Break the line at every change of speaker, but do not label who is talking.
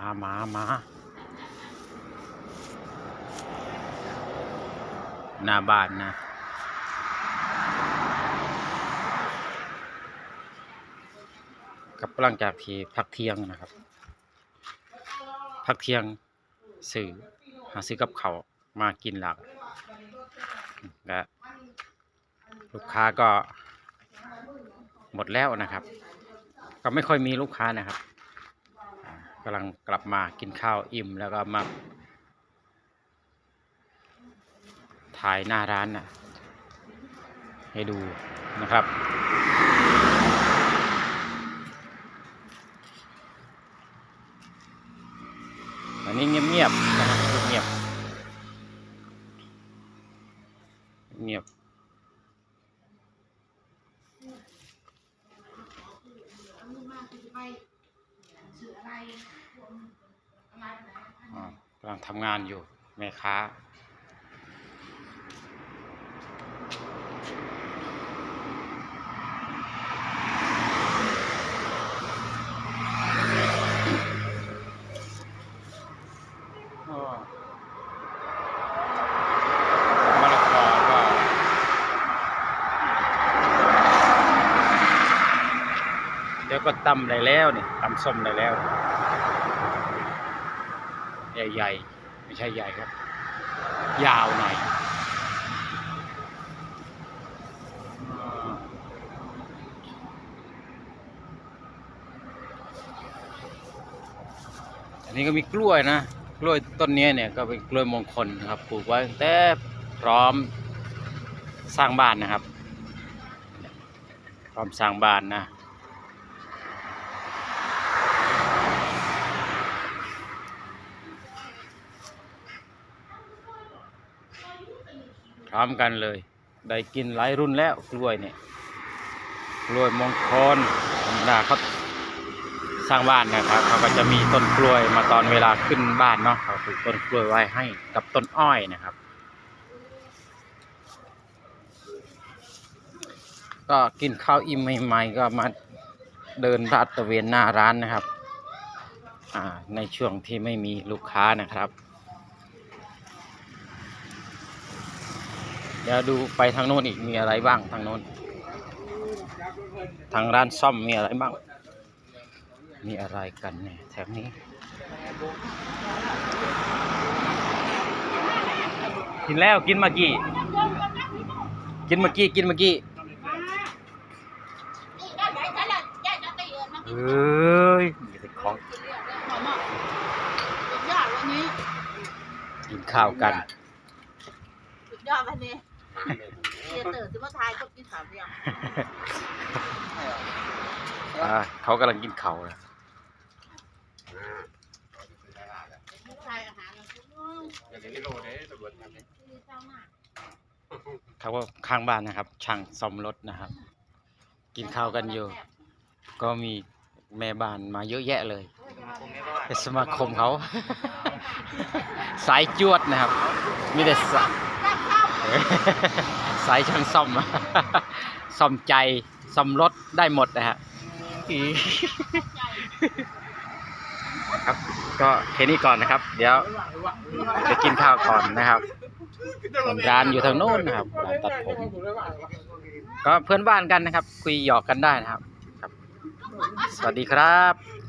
มามามาหน้าบ้านนะกับหลังจากที่พักเที่ยงนะครับ พักเที่ยงซื้อหาซื้อกับเขามากินหลักและลูกค้าก็หมดแล้วนะครับ ก็ไม่ค่อยมีลูกค้านะครับ กำลังกลับมากินข้าวอิ่มแล้วก็มาถ่ายหน้าร้านนะให้ดูนะครับ อันนี้เงียบๆนะครับเงียบเงียบอ่า กำลังทำงานอยู่แม่ค้า ก็มะละกอก็ เดี๋ยวก็ตำได้แล้วนี่ตำส้มได้แล้วใหญ่ๆไม่ใช่ใหญ่ครับ ยาวหน่อยอันนี้ก็มีกล้วยนะ กล้วยต้นนี้เนี่ยก็เป็นกล้วยมงคลนะครับปลูกไว้แต่พร้อมสร้างบ้านนะครับ พร้อมสร้างบ้านนะ พร้อมกันเลย ได้กินหลายรุ่นแล้วกล้วยเนี่ยกล้วยมงคลธรรมดาเขาสร้างบ้านนะครับเขาก็จะมีต้นกล้วยมาตอนเวลาขึ้นบ้านเนาะเขาปลูกต้นกล้วยไว้ให้กับต้นอ้อยนะครับ ก็กินข้าวอิ่มใหม่ๆก็มาเดินลาดตระเวนหน้าร้านนะครับในช่วงที่ไม่มีลูกค้านะครับ เดี๋ยวดูไปทางโน้นอีกมีอะไรบ้างทางโน้น ทางร้านซ่อมมีอะไรบ้าง มีอะไรกันเนี่ยแถวนี้ กินแล้วกินเมื่อกี้ กินเมื่อกี้กินเมื่อกี้เอ้ยมีแต่ของ
สุดยอดวันนี้
กินข้าวกัน
สุดยอดวันนี้เรียนเต๋อซิว่าทายก็กินสามเดียว
อ่าเขากำลังกินเขาวนะ
ทายอาหาร
เขาก็ข้างบ้านนะครับ ช่างซ่อมรถนะครับ กินข้าวกันอยู่ ก็มีแม่บ้านมาเยอะแยะเลยเป็นสมาคมเขา สายจวดนะครับ มีแต่สาย สายช่างซ่อมซ่อมใจซ่อมรถได้หมดนะฮะอีครับ ก็แค่นี้ก่อนนะครับ เดี๋ยวไปกินข้าวก่อนนะครับส่วนร้านอยู่ทางโน้นนะครับร้านตัดผม ก็เพื่อนบ้านกันนะครับ คุยหยอกกันได้นะครับครับสวัสดีครับ